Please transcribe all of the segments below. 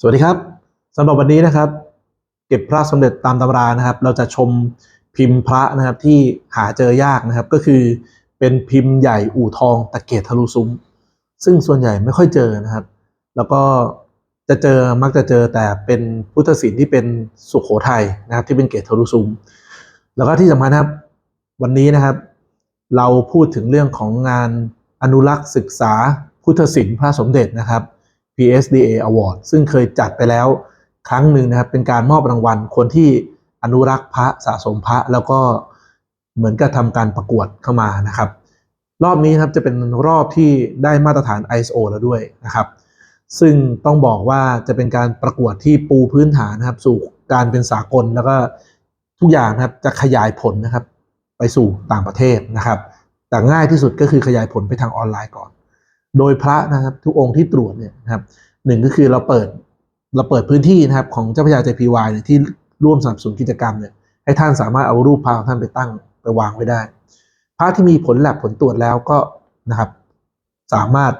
สวัสดีครับสำหรับวันนี้นะครับ เก็บพระสมเด็จตามตำรานะครับ เราจะชมพิมพ์พระนะครับที่หาเจอยากนะครับ ก็คือเป็นพิมพ์ใหญ่อู่ทองตะเกียทะลุซุ้ม ซึ่งส่วนใหญ่ไม่ค่อยเจอนะครับ แล้วก็จะเจอมักจะเจอแต่เป็นพุทธศิลป์ที่เป็นสุขโขทัยนะครับ ที่เป็นเกตทะลุซุ้มแล้วก็ที่สำคัญนะครับวันนี้นะครับ เราพูดถึงเรื่องของงานอนุรักษ์ศึกษาพุทธศิลป์พระสมเด็จนะครับ PSDA Award ซึ่งเคยจัดไปแล้วครั้งหนึ่งนะครับ เป็นการมอบรางวัลคนที่อนุรักษ์พระสะสมพระแล้วก็เหมือนกับทำการประกวดเข้ามานะครับ รอบนี้นะครับจะเป็นรอบที่ได้มาตรฐาน ISO แล้วด้วยนะครับ ซึ่งต้องบอกว่าจะเป็นการประกวดที่ปูพื้นฐานนะครับ สู่การเป็นสากลแล้วก็ทุกอย่างนะครับจะขยายผลนะครับ ไปสู่ต่างประเทศนะครับ แต่ง่ายที่สุดก็คือขยายผลไปทางออนไลน์ก่อน โดยพระนะครับทุกองค์ที่ตรวจเนี่ยนะครับหนึ่งก็คือเราเปิดเราเปิดพื้นที่นะครับของเจ้าพระยาใจพีวายเนี่ยที่ร่วมสนับสนุนกิจกรรมเนี่ยให้ท่านสามารถเอารูปพระของท่านไปตั้งไปวางไว้ได้ พระที่มีผลแลบผลตรวจแล้วก็นะครับ สามารถ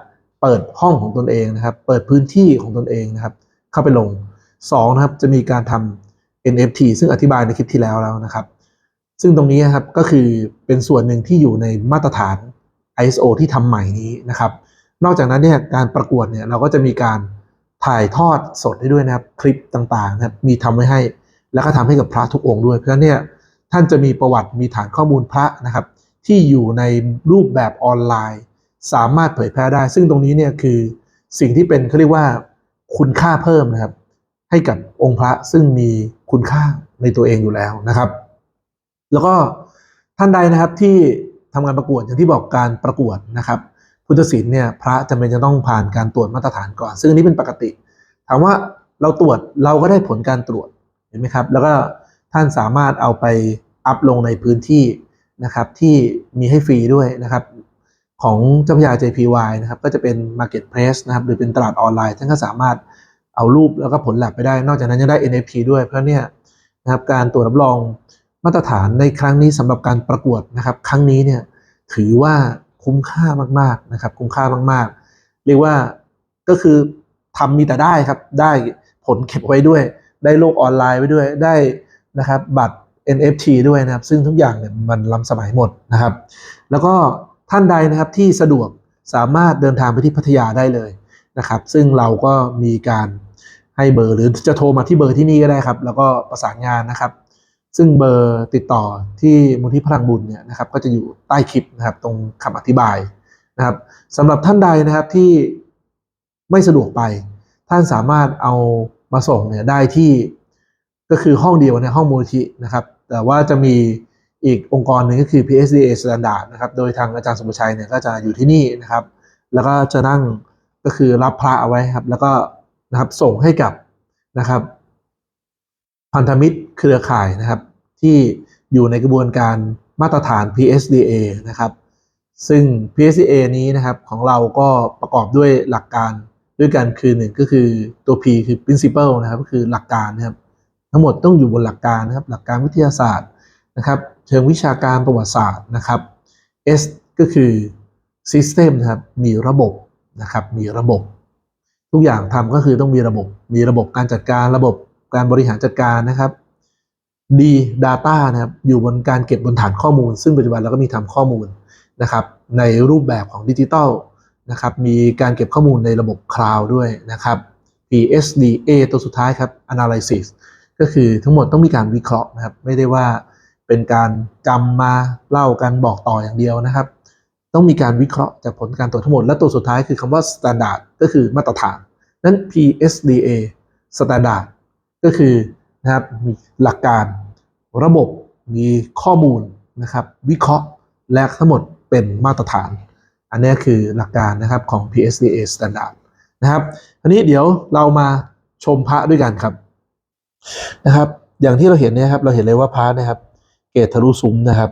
เปิดห้องของตนเองนะครับ เปิดพื้นที่ของตนเองนะครับ เข้าไปลงสองนะครับจะมีการทำ NFT ซึ่งอธิบายในคลิปที่แล้วแล้วนะครับ ซึ่งตรงนี้นะครับก็คือเป็นส่วนหนึ่งที่อยู่ในมาตรฐาน ISO ที่ทำใหม่นี้นะครับ นอกจากนั้นเนี่ยการประกวดเนี่ยเราก็จะมีการถ่ายทอดสดให้ด้วยนะครับคลิปต่างๆนะครับมีทำไว้ให้ แล้วก็ทำให้กับพระทุกองค์ด้วย เพราะเนี่ยท่านจะมีประวัติมีฐานข้อมูลพระนะครับ ที่อยู่ในรูปแบบออนไลน์ สามารถเผยแพร่ได้ ซึ่งตรงนี้เนี่ยคือสิ่งที่เป็นเขาเรียกว่าคุณค่าเพิ่มนะครับ ให้กับองค์พระซึ่งมีคุณค่าในตัวเองอยู่แล้วนะครับ แล้วก็ท่านใดนะครับที่ทำงานประกวดอย่างที่บอกการประกวดนะครับ พุทธศิลป์เนี่ยพระจำเป็นจะต้องผ่านการตรวจมาตรฐานก่อน ซึ่งอันนี้เป็นปกติ ถามว่าเราตรวจเราก็ได้ผลการตรวจเห็นไหมครับ แล้วก็ท่านสามารถเอาไปอัพลงในพื้นที่นะครับที่มีให้ฟรีด้วยนะครับของเจ้าพยา JPY นะครับก็จะเป็น Marketplace นะครับหรือเป็นตลาดออนไลน์ท่านก็สามารถเอารูปแล้วก็ผลแลบไปได้ นอกจากนั้นยังได้ NFT ด้วย เพราะเนี่ยนะครับการตรวจรับรองมาตรฐานในครั้งนี้สำหรับการประกวดนะครับ ครั้งนี้เนี่ยถือว่า คุ้มค่ามากๆนะครับ คุ้มค่ามากๆ เรียกว่าก็คือทำมีแต่ได้ครับ ได้ผลเก็บไว้ด้วย ได้โลกออนไลน์ไว้ด้วย ได้นะครับบัตร NFT ด้วยนะครับ ซึ่งทุกอย่างเนี่ยมันล้ำสมัยหมดนะครับ แล้วก็ท่านใดนะครับที่สะดวกสามารถเดินทางไปที่พัทยาได้เลยนะครับ ซึ่งเราก็มีการให้เบอร์หรือจะโทรมาที่เบอร์ที่นี่ก็ได้ครับ แล้วก็ประสานงานนะครับ ซึ่งเบอร์ติดต่อที่มูลที่พลังบุญเนี่ยนะครับก็จะอยู่ใต้คลิปนะครับตรงคำอธิบายนะครับสำหรับท่านใดนะครับที่ไม่สะดวกไป ท่านสามารถเอามาส่งเนี่ยได้ที่ก็คือห้องเดียวในห้องมูลที่นะครับ แต่ว่าจะมีอีกองค์กรหนึ่งก็คือ PSDA Standard นะครับ โดยทางอาจารย์สมุชัยเนี่ยก็จะอยู่ที่นี่นะครับ แล้วก็จะนั่งก็คือรับพระเอาไว้ครับ แล้วก็นะครับส่งให้กับนะครับพันธมิตรเครือข่ายนะครับ ที่อยู่ในกระบวนการมาตรฐาน PSDA นะครับ ซึ่ง PSDA นี้นะครับของเราก็ประกอบด้วยหลักการด้วยกันคือหนึ่งก็คือตัว P คือ principle นะครับก็คือหลักการนะครับทั้งหมดต้องอยู่บนหลักการนะครับหลักการวิทยาศาสตร์นะครับเชิงวิชาการประวัติศาสตร์นะครับ S ก็คือ system นะครับมีระบบนะครับมีระบบ ทุกอย่างทำก็คือต้องมีระบบ มีระบบการจัดการระบบการบริหารจัดการนะครับ D data นะครับอยู่บนการเก็บบนฐานข้อมูล ซึ่งปัจจุบันเราก็มีทำข้อมูลนะครับในรูปแบบของดิจิทัลนะครับมีการเก็บข้อมูลในระบบคลาวด์ด้วยนะครับ PSDA ตัวสุดท้ายครับ analysis ก็คือทั้งหมดต้องมีการวิเคราะห์นะครับ ไม่ได้ว่าเป็นการจำมาเล่ากันบอกต่ออย่างเดียวนะครับ ต้องมีการวิเคราะห์จากผลการตรวจทั้งหมด และตัวสุดท้ายคือคำว่า standard ก็คือมาตรฐาน นั้น PSDA standard ก็คือ นะครับ มีหลักการระบบมีข้อมูลนะครับ วิเคราะห์และทั้งหมดเป็นมาตรฐาน อันนี้คือหลักการนะครับของ PSDA standard นะครับอันนี้เดี๋ยวเรามาชมพระด้วยกันครับนะครับ อย่างที่เราเห็นเนี่ยครับเราเห็นเลยว่าพระนะครับ เกตทะลุซุ้มนะครับ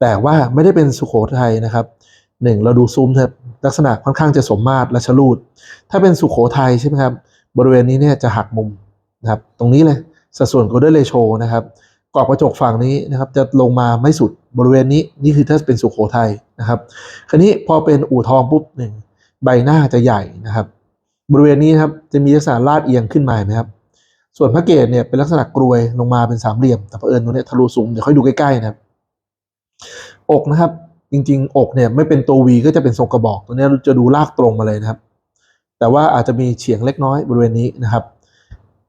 แต่ว่าไม่ได้เป็นสุโขทัยนะครับหนึ่งเราดูซุ้มครับลักษณะค่อนข้างจะสมมาตรและชลูดถ้าเป็นสุโขทัยใช่ไหมครับ บริเวณนี้เนี่ยจะหักมุมนะครับ ตรงนี้เลย สัดส่วน golden ratio นะครับกรอบกระจกฝั่งนี้นะครับจะลงมาไม่สุดบริเวณนี้นี่คือถ้าเป็นสุโขทัยนะครับคราวนี้พอเป็นอู่ทองปุ๊บหนึ่งใบหน้าจะใหญ่นะครับ บริเวณนี้นะครับจะมีลักษณะลาดเอียงขึ้นมาเห็นไหมครับส่วนพระเกศเนี่ยเป็นลักษณะกรวยลงมาเป็นสามเหลี่ยม แต่เผอิญตรงนี้ทะลุสูงเดี๋ยวค่อยดูใกล้ๆนะครับอกนะครับ จริง ๆ อกเนี่ยไม่เป็นตัววีก็จะเป็นทรงกระบอก ตัวนี้จะดูลากตรงมาเลยนะครับ แต่ว่าอาจจะมีเฉียงเล็กน้อยบริเวณนี้นะครับ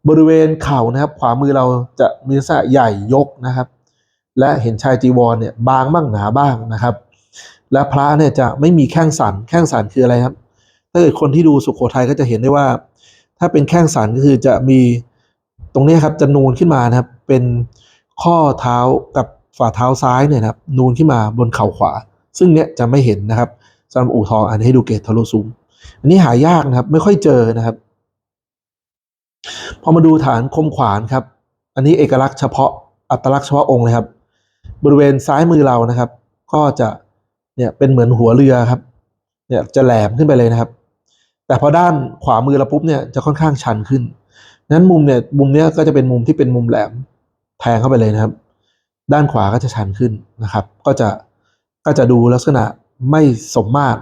บริเวณเข่านะครับ ขวามือเราจะมีลักษณะใหญ่ยกนะครับ และเห็นชายจีวรเนี่ยบางบ้างหนาบ้างนะครับ และพระเนี่ยจะไม่มีแข้งสันแข้งสันคืออะไรครับ ถ้าเกิดคนที่ดูสุขโขทัยก็จะเห็นได้ว่า ถ้าเป็นแข้งสันก็คือจะมีตรงนี้ครับจะนูนขึ้นมานะครับ เป็นข้อเท้ากับฝ่าเท้าซ้ายเนี่ยนะครับนูนขึ้นมาบนเข่าขวา ซึ่งเนี้ยจะไม่เห็นนะครับสำหรับอู่ทองอันนี้ให้ดูเกตทะลุซุ้มอันนี้หายากนะครับไม่ค่อยเจอนะครับ พอมาดูฐานคมขวานครับ อันนี้เอกลักษณ์เฉพาะอัตลักษณ์เฉพาะองค์เลยครับ บริเวณซ้ายมือเรานะครับ ก็จะเนี่ยเป็นเหมือนหัวเรือครับเนี่ยจะแหลมขึ้นไปเลยนะครับ แต่พอด้านขวามือเราปุ๊บเนี่ยจะค่อนข้างชันขึ้นนั้นมุมเนี่ยมุมเนี้ยก็จะเป็นมุมที่เป็นมุมแหลมแทงเข้าไปเลยนะครับ ด้านขวาก็จะชันขึ้นนะครับ ก็จะก็จะดูลักษณะไม่สมมาตร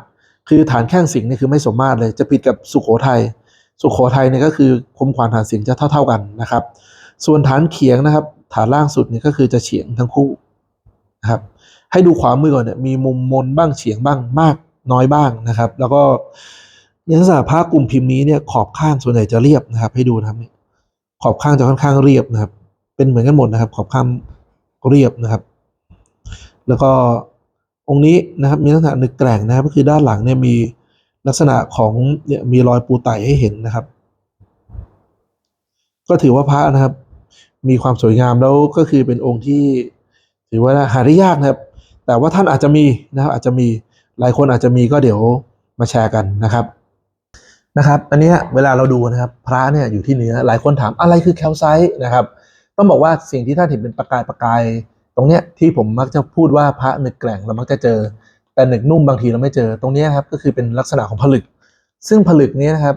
คือฐานแข้งสิงห์เนี่ยคือไม่สมมาตรเลย จะผิดกับสุโขทัย สุโขทัยเนี่ยก็คือคมขวานฐานเสิงจะเท่า ๆกันนะครับ ส่วนฐานเขียงนะครับ ฐานล่างสุดเนี่ยก็คือจะเฉียงทั้งคู่นะครับ ให้ดูขวามือก่อนเนี่ยมีมุมมนบ้างเฉียงบ้างมากน้อยบ้างนะครับ แล้วก็ในลักษณะผ้ากลุ่มพิมพ์นี้เนี่ยขอบข้างส่วนใหญ่จะเรียบนะครับ ให้ดูนะครับเนี่ยขอบข้างจะค่อนข้างเรียบนะครับ เป็นเหมือนกันหมดนะครับ ขอบข้างเรียบนะครับ แล้วก็องค์นี้นะครับมีลักษณะนึกแกร่งนะครับ ก็คือด้านหลังเนี่ยมี ลักษณะของเนี่ยมีรอยปูไตให้เห็นนะครับ ก็ถือว่าพระนะครับ มีความสวยงามแล้วก็คือเป็นองค์ที่ ถือว่าหาได้ยากนะครับ แต่ว่าท่านอาจจะมีนะครับ อาจจะมีหลายคนอาจจะมีก็เดี๋ยวมาแชร์กันนะครับนะครับ อันนี้เวลาเราดูนะครับ พระเนี่ยอยู่ที่เนื้อหลายคนถามอะไรคือแคลไซต์นะครับ ต้องบอกว่าสิ่งที่ท่านเห็นเป็นประกายประกาย ตรงเนี้ยที่ผมมักจะพูดว่าพระหนึกแกร่งเรามักจะเจอ แต่หนึกนุ่มบางทีเราไม่เจอตรงนี้ครับก็คือเป็นลักษณะของผลึก ซึ่งผลึกนี้นะครับ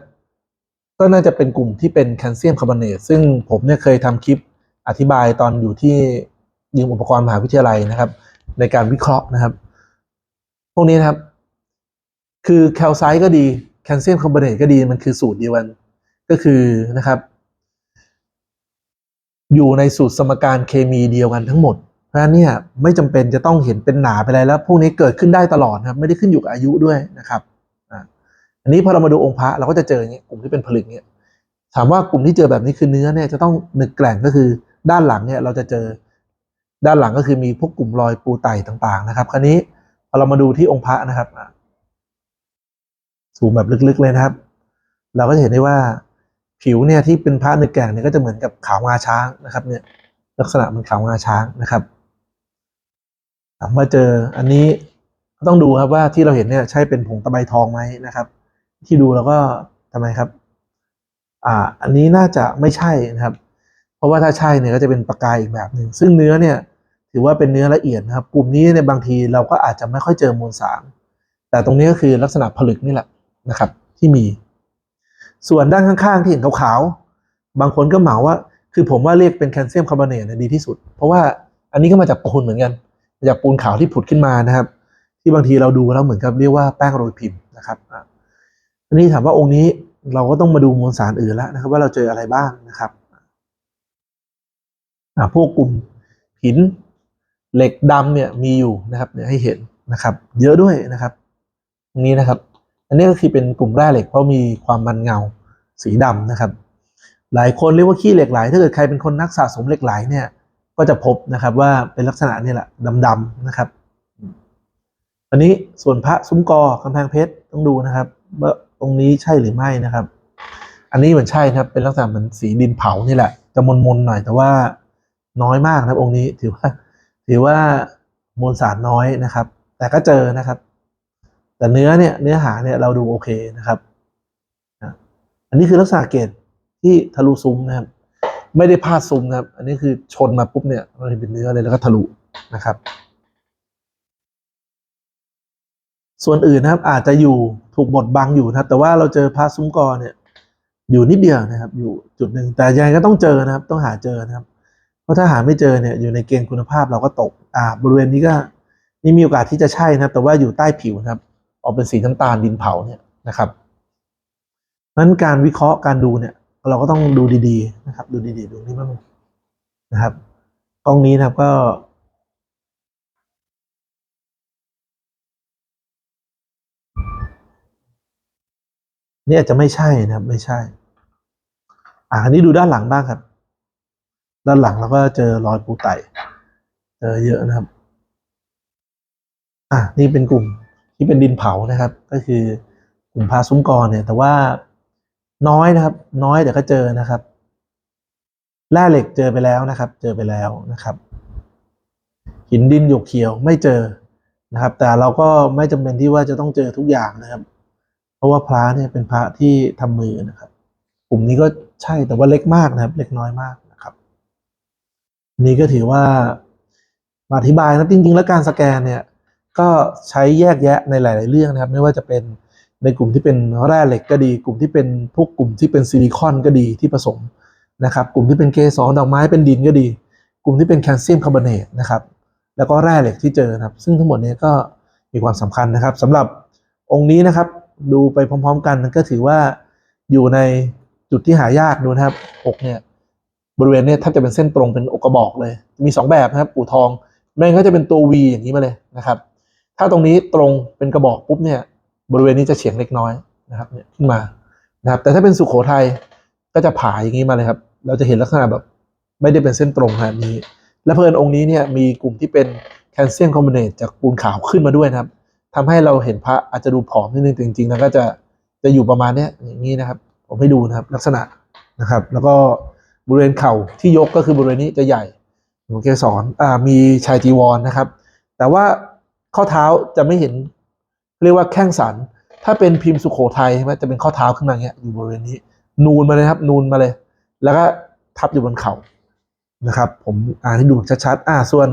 ก็น่าจะเป็นกลุ่มที่เป็นแคลเซียมคาร์บอเนตซึ่งผมเนี่ยเคยทำคลิปอธิบายตอนอยู่ที่ยืมอุปกรณ์มหาวิทยาลัยนะครับ ในการวิเคราะห์นะครับ พวกนี้นะครับ คือแคลไซต์ก็ดีแคลเซียมคาร์บอเนตก็ดีมันคือสูตรเดียวกันก็คือนะครับ อยู่ในสูตรสมการเคมีเดียวกันทั้งหมด เพราะเนี่ยไม่จำเป็นจะต้องเห็นเป็นหนาไปอะไรแล้วพวกนี้เกิดขึ้นได้ตลอดนะครับไม่ได้ขึ้นอยู่กับอายุด้วยนะครับอันนี้พอเรามาดูองค์พระเราก็จะเจออย่างเงี้ยกลุ่มที่เป็นผลึกเนี่ยถามว่ากลุ่มที่เจอแบบนี้คือเนื้อเนี่ยจะต้องหนึกแกร่งก็คือด้านหลังเนี่ยเราจะเจอด้านหลังก็คือมีพวกกลุ่มรอยปูไตต่างๆนะครับ คราวนี้พอเรามาดูที่องค์พระนะครับอะซูมแบบลึกๆเลยนะครับ เราก็จะเห็นได้ว่าผิวเนี่ยที่เป็นพระหนึกแกร่งเนี่ยก็จะเหมือนกับขาวงาช้างนะครับ เนี่ยลักษณะมันขาวงาช้างนะครับ มว่าเจออันนี้ต้องดูครับว่าที่เราเห็นเนี่ยใช่เป็นผงตะไบทองไหมนะครับ ที่ดูแล้วก็ทำไมครับ อ่า อันนี้น่าจะไม่ใช่นะครับ เพราะว่าถ้าใช่เนี่ยก็จะเป็นประกายอีกแบบหนึ่งซึ่งเนื้อเนี่ย ถือว่าเป็นเนื้อละเอียดนะครับ กลุ่มนี้เนี่ยบางทีเราก็อาจจะไม่ค่อยเจอมวลสาร แต่ตรงนี้ก็คือลักษณะผลึกนี่แหละนะครับ ที่มี ส่วนด้านข้างๆที่เห็นขาวๆบางคนก็เหมาว่า คือผมว่าเรียกเป็นแคลเซียมคาร์บอเนตเนี่ยดีที่สุด เพราะว่าอันนี้ก็มาจากปูนเหมือนกัน จากปูนขาวที่ผุดขึ้นมานะครับ ที่บางทีเราดูแล้วเหมือนกับเรียกว่าแป้งโรยพิมพ์นะครับอันนี้ถามว่าองค์นี้เราก็ต้องมาดูมวลสารอื่นแล้วนะครับ ว่าเราเจออะไรบ้างนะครับพวกกลุ่มหินเหล็กดำเนี่ยมีอยู่นะครับเนี่ยให้เห็นนะครับ เยอะด้วยนะครับตรงนี้นะครับ อันนี้ก็คือเป็นกลุ่มแร่เหล็กเพราะมีความมันเงาสีดำนะครับ หลายคนเรียกว่าขี้เหล็กไหลถ้าเกิดใครเป็นคนนักสะสมเหล็กไหลเนี่ย ก็จะพบนะครับว่าเป็นลักษณะนี่แหละดำๆนะครับอันนี้ส่วนพระซุ้มกอกำแพงเพชรต้องดูนะครับว่าตรงนี้ใช่หรือไม่นะครับ อันนี้เหมือนใช่ครับ เป็นลักษณะเหมือนสีดินเผานี่แหละ จะมนๆหน่อยแต่ว่าน้อยมากนะครับองค์นี้ถือว่า ถือว่ามวลสารน้อยนะครับ แต่ก็เจอนะครับ แต่เนื้อเนี่ยเนื้อหาเนี่ยเราดูโอเคนะครับ อันนี้คือลักษณะเกตที่ทะลุซุ้มนะครับ ไม่ได้พาดซุ้มครับ อันนี้คือชนมาปุ๊บเนี่ยเราเห็นเป็นเนื้อเลยแล้วก็ทะลุนะครับ ส่วนอื่นนะครับ อาจจะอยู่ถูกบดบังอยู่นะครับ แต่ว่าเราเจอพาดซุ้มกอเนี่ย อยู่นิดเดียวนะครับ อยู่จุดหนึ่งแต่ยังไงก็ต้องเจอนะครับ ต้องหาเจอนะครับ เพราะถ้าหาไม่เจอเนี่ยอยู่ในเกณฑ์คุณภาพเราก็ตก อ่า บริเวณนี้ก็นี่มีโอกาสที่จะใช่นะครับ แต่ว่าอยู่ใต้ผิวนะครับ ออกเป็นสีน้ำตาลดินเผาเนี่ยนะครับนั้นการวิเคราะห์การดูเนี่ย เราก็ต้องดูดีๆนะครับ ดูดีๆดูนี่บ้างนะครับกล้องนี้นะครับก็นี่อาจจะไม่ใช่นะครับ ไม่ใช่ อ่าอันนี้ดูด้านหลังบ้างครับ ด้านหลังเราก็เจอรอยปูไตเจอเยอะนะครับ อะนี่เป็นกลุ่มที่เป็นดินเผานะครับ ก็คือกลุ่มพาซุ้มกรเนี่ย แต่ว่า น้อยนะครับ น้อยแต่ก็เจอนะครับแร่เหล็กเจอไปแล้วนะครับ เจอไปแล้วนะครับ หินดินหยกเขียวไม่เจอนะครับ แต่เราก็ไม่จำเป็นที่ว่าจะต้องเจอทุกอย่างนะครับ เพราะว่าพระเนี่ยเป็นพระที่ทำมือนะครับ กลุ่มนี้ก็ใช่แต่ว่าเล็กมากนะครับ เล็กน้อยมากนะครับ นี่ก็ถือว่ามาอธิบายนะจริงๆ แล้วการสแกนเนี่ย ก็ใช้แยกแยะในหลาย ๆ เรื่องนะครับ ไม่ว่าจะเป็น ในกลุ่มที่เป็นแร่เหล็กก็ดี กลุ่มที่เป็นพวกกลุ่มที่เป็นซิลิคอนก็ดีที่ผสมนะครับ กลุ่มที่เป็นเกสรดอกไม้เป็นดินก็ดี กลุ่มที่เป็นแคลเซียมคาร์บอเนตนะครับ แล้วก็แร่เหล็กที่เจอครับ ซึ่งทั้งหมดนี้ก็มีความสำคัญนะครับสำหรับองค์นี้นะครับ ดูไปพร้อม ๆ กันก็ถือว่าอยู่ในจุดที่หายากดูนะครับอกเนี่ยบริเวณเนี้แทบจะเป็นเส้นตรงเป็นอกกระบอกเลย มีสองแบบนะครับอู่ทองแม่งก็จะเป็นตัว V อย่างนี้มาเลยนะครับ ถ้าตรงนี้ตรงเป็นกระบอกปุ๊บเนี่ย บริเวณนี้จะเฉียงเล็กน้อยนะครับเนี่ยขึ้นมานะครับ แต่ถ้าเป็นสุโขทัยก็จะผ่าอย่างนี้มาเลยครับ เราจะเห็นลักษณะแบบไม่ได้เป็นเส้นตรงแบบนี้ และเพลินองค์นี้เนี่ยมีกลุ่มที่เป็นแคลเซียมคอมบิเนตจากปูนขาวขึ้นมาด้วยนะครับทำให้เราเห็นพระอาจจะดูผอมนิดนึงแต่จริงๆแล้วก็จะจะอยู่ประมาณเนี้ยอย่างนี้นะครับ ผมให้ดูนะครับลักษณะนะครับ แล้วก็บริเวณเข่าที่ยกก็คือบริเวณนี้จะใหญ่หลวงเกสรอ่ามีชายจีวรนะครับ แต่ว่าข้อเท้าจะไม่เห็น เรียกว่าแข้งสัน ถ้าเป็นพิมพ์สุโขทัยใช่ไหมจะเป็นข้อเท้าขึ้นมาเงี้ยอยู่บริเวณนี้ นูนมาเลยครับ นูนมาเลย แล้วก็ทับอยู่บนเข่านะครับ ผมอ่านให้ดูชัดๆอ่าส่วน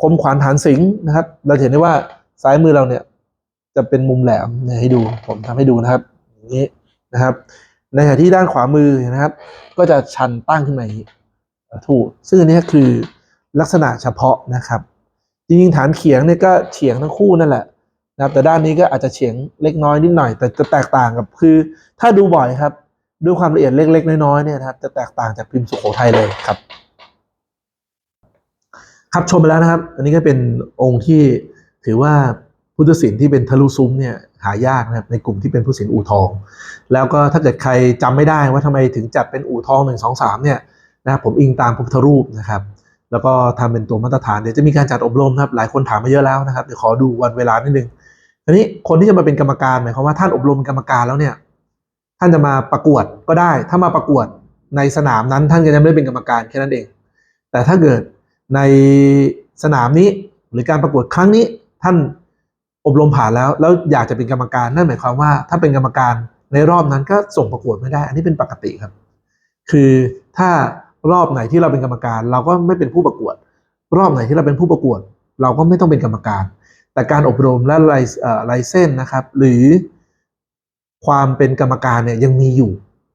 คมขวานฐานสิงนะครับ เราเห็นได้ว่าซ้ายมือเราเนี่ย จะเป็นมุมแหลมเนี่ยให้ดู ผมทำให้ดูนะครับอย่างนี้นะครับ ในขณะที่ด้านขวามือนะครับ ก็จะชันตั้งขึ้นมาอย่างนี้ถูกซึ่งอันนี้คือลักษณะเฉพาะนะครับ จริงๆฐานเขียงเนี่ยก็เฉียงทั้งคู่นั่นแหละ นะครับแต่ด้านนี้ก็อาจจะเฉียงเล็กน้อยนิดหน่อย แต่จะแตกต่างกับคือ ถ้าดูบ่อยครับ ด้วยความละเอียดเล็ก ๆ น้อยๆเนี่ยนะครับ จะแตกต่างจากพิมพ์สุโขทัยเลยครับ ครับชมไปแล้วนะครับ อันนี้ก็เป็นองค์ที่ถือว่าพุทธศิลป์ที่เป็นทะลุซุ้มเนี่ยหายากนะครับในกลุ่มที่เป็นผู้ศิลป์อู่ทอง แล้วก็ถ้าเกิดใครจำไม่ได้ว่าทำไมถึงจัดเป็นอู่ทองหนึ่งสองสามเนี่ยนะครับผมอิงตามพระพุทธรูปนะครับแล้วก็ทำเป็นตัวมาตรฐานเดี๋ยวจะมีการจัดอบรมนะครับหลายคนถามมาเยอะแล้วนะครับเดี๋ยวขอดูวันเวลานิดนึง ทีนี้คนที่จะมาเป็นกรรมการหมายความว่าท่านอบรมกรรมการแล้วเนี่ย ท่านจะมาประกวดก็ได้ ถ้ามาประกวดในสนามนั้นท่านก็จะไม่ได้เป็นกรรมการแค่นั้นเอง แต่ถ้าเกิดในสนามนี้หรือการประกวดครั้งนี้ท่านอบรมผ่านแล้ว แล้วอยากจะเป็นกรรมการนั่นหมายความว่า ถ้าเป็นกรรมการในรอบนั้นก็ส่งประกวดไม่ได้ อันนี้เป็นปกติครับ คือถ้ารอบไหนที่เราเป็นกรรมการ เราก็ไม่เป็นผู้ประกวด รอบไหนที่เราเป็นผู้ประกวด เราก็ไม่ต้องเป็นกรรมการ แต่การอบรมและไลเอ่อไลเซนนะครับ หรือความเป็นกรรมการเนี่ยยังมีอยู่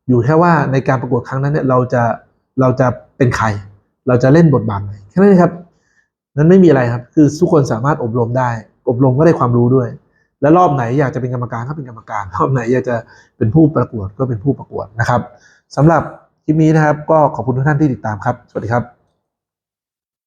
อยู่แค่ว่าในการประกวดครั้งนั้นเนี่ยเราจะเราจะเป็นใคร เราจะเล่นบทบาทไหนแค่นั้นครับ นั้นไม่มีอะไรครับ คือทุกคนสามารถอบรมได้ อบรมก็ได้ความรู้ด้วย และรอบไหนอยากจะเป็นกรรมการก็เป็นกรรมการ รอบไหนอยากจะเป็นผู้ประกวดก็เป็นผู้ประกวดนะครับสำหรับคลิปนี้นะครับ ก็ขอบคุณทุกท่านที่ติดตามครับ สวัสดีครับ